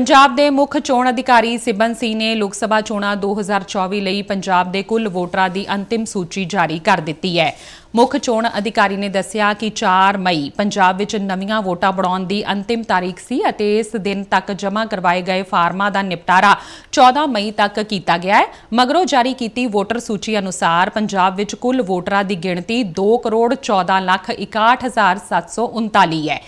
ਪੰਜਾਬ ਦੇ ਮੁੱਖ ਚੋਣ ਅਧਿਕਾਰੀ ਸਿਬਨ ਸਿੰਘ ਨੇ ਲੋਕ ਸਭਾ ਚੋਣਾਂ 2024 ਲਈ ਪੰਜਾਬ ਦੇ ਕੁੱਲ ਵੋਟਰਾਂ ਦੀ ਅੰਤਿਮ ਸੂਚੀ ਜਾਰੀ ਕਰ ਦਿੱਤੀ ਹੈ। ਮੁੱਖ ਚੋਣ ਅਧਿਕਾਰੀ ਨੇ ਦੱਸਿਆ ਕਿ 4 ਮਈ ਪੰਜਾਬ ਵਿੱਚ ਨਵੀਆਂ ਵੋਟਾਂ ਬਣਾਉਣ ਦੀ ਅੰਤਿਮ ਤਾਰੀਖ ਸੀ ਅਤੇ ਇਸ ਦਿਨ ਤੱਕ ਜਮ੍ਹਾਂ ਕਰਵਾਏ ਗਏ ਫਾਰਮਾਂ ਦਾ ਨਿਪਟਾਰਾ 14 ਮਈ ਤੱਕ ਕੀਤਾ ਗਿਆ ਹੈ। ਮਗਰੋਂ ਜਾਰੀ ਕੀਤੀ ਵੋਟਰ ਸੂਚੀ ਅਨੁਸਾਰ ਪੰਜਾਬ ਵਿੱਚ ਕੁੱਲ ਵੋਟਰਾਂ ਦੀ ਗਿਣਤੀ 2 ਕਰੋੜ 14 ਲੱਖ 61739 ਹੈ।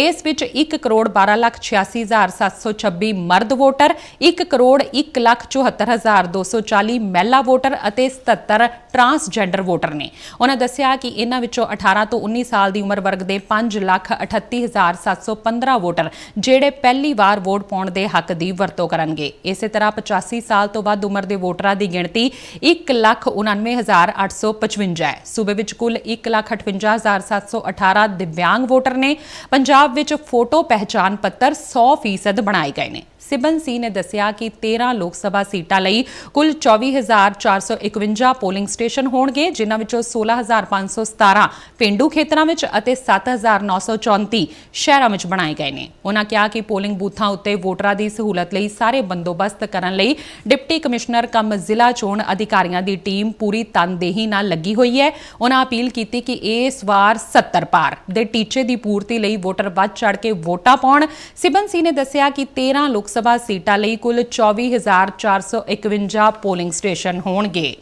ਇਸ ਵਿੱਚ 1 ਕਰੋੜ 12 ਲੱਖ 86726 ਮਰਦ ਵੋਟਰ 1 ਕਰੋੜ 1 ਲੱਖ 74240 ਮਹਿਲਾ ਵੋਟਰ ਅਤੇ 77 ਟਰਾਂਸਜੈਂਡਰ ਵੋਟਰ ਨੇ। ਉਹਨਾਂ ਦੱਸਿਆ ਕਿ ਇਹਨਾਂ ਵਿੱਚੋਂ 18 ਤੋਂ 19 ਸਾਲ ਦੀ ਉਮਰ ਵਰਗ ਦੇ 5 ਲੱਖ 38715 ਵੋਟਰ ਜਿਹੜੇ ਪਹਿਲੀ ਵਾਰ ਵੋਟ ਪਾਉਣ ਦੇ ਹੱਕ ਦੀ ਵਰਤੋਂ ਕਰਨਗੇ। ਇਸੇ ਤਰ੍ਹਾਂ 85 ਸਾਲ ਤੋਂ ਵੱਧ ਉਮਰ ਦੇ ਵੋਟਰਾਂ ਦੀ ਗਿਣਤੀ 1 ਲੱਖ 99855 ਹੈ। ਸੂਬੇ ਵਿੱਚ ਕੁੱਲ 1 ਲੱਖ 58718 ਦਿਵਿਆਂਗ ਵੋਟਰ ਨੇ। ਪੰਜਾਬ ਵਿੱਚ ਫੋਟੋ ਪਹਿਚਾਣ ਪੱਤਰ 100% ਬਣਾਏ ਗਏ ਨੇ। ਸਿਬਨ ਸੀ ਨੇ ਦੱਸਿਆ ਕਿ 13 ਲੋਕ ਸਭਾ ਸੀਟਾਂ ਲਈ ਕੁੱਲ 24451 ਪੋਲਿੰਗ ਸਟੇਸ਼ਨ ਹੋਣਗੇ, ਜਿਨ੍ਹਾਂ ਵਿੱਚੋਂ 16517 ਪਿੰਡੂ ਖੇਤਰਾਂ ਵਿੱਚ ਅਤੇ 7934 ਸ਼ਹਿਰਾਂ ਵਿੱਚ ਬਣਾਏ ਗਏ ਨੇ। ਉਹਨਾਂ ਕਿਹਾ ਕਿ ਪੋਲਿੰਗ ਬੂਥਾਂ ਉੱਤੇ ਵੋਟਰਾਂ ਦੀ ਸਹੂਲਤ ਲਈ ਸਾਰੇ ਬੰਦੋਬਸਤ ਕਰਨ ਲਈ ਡਿਪਟੀ ਕਮਿਸ਼ਨਰ ਕਮ ਜ਼ਿਲ੍ਹਾ ਚੋਣ ਅਧਿਕਾਰੀਆਂ ਦੀ ਟੀਮ ਪੂਰੀ ਤਨਦੇਹੀ ਨਾਲ ਲੱਗੀ ਹੋਈ ਹੈ। ਉਹਨਾਂ ਅਪੀਲ ਕੀਤੀ ਕਿ ਇਸ ਵਾਰ 70 ਪਾਰ ਦੇ ਟੀਚੇ ਦੀ ਪੂਰਤੀ ਲਈ ਵੋਟਰ ਵੱਧ ਚੜ ਕੇ ਵੋਟਾਂ ਪਾਉਣ। ਸਿਬਨ ਸੀ ਨੇ ਦੱਸਿਆ ਕਿ 13 ਲੋਕ ਸਭਾ ਸੀਟਾਂ ਲਈ ਕੁੱਲ 24451 ਪੋਲਿੰਗ ਸਟੇਸ਼ਨ ਹੋਣਗੇ।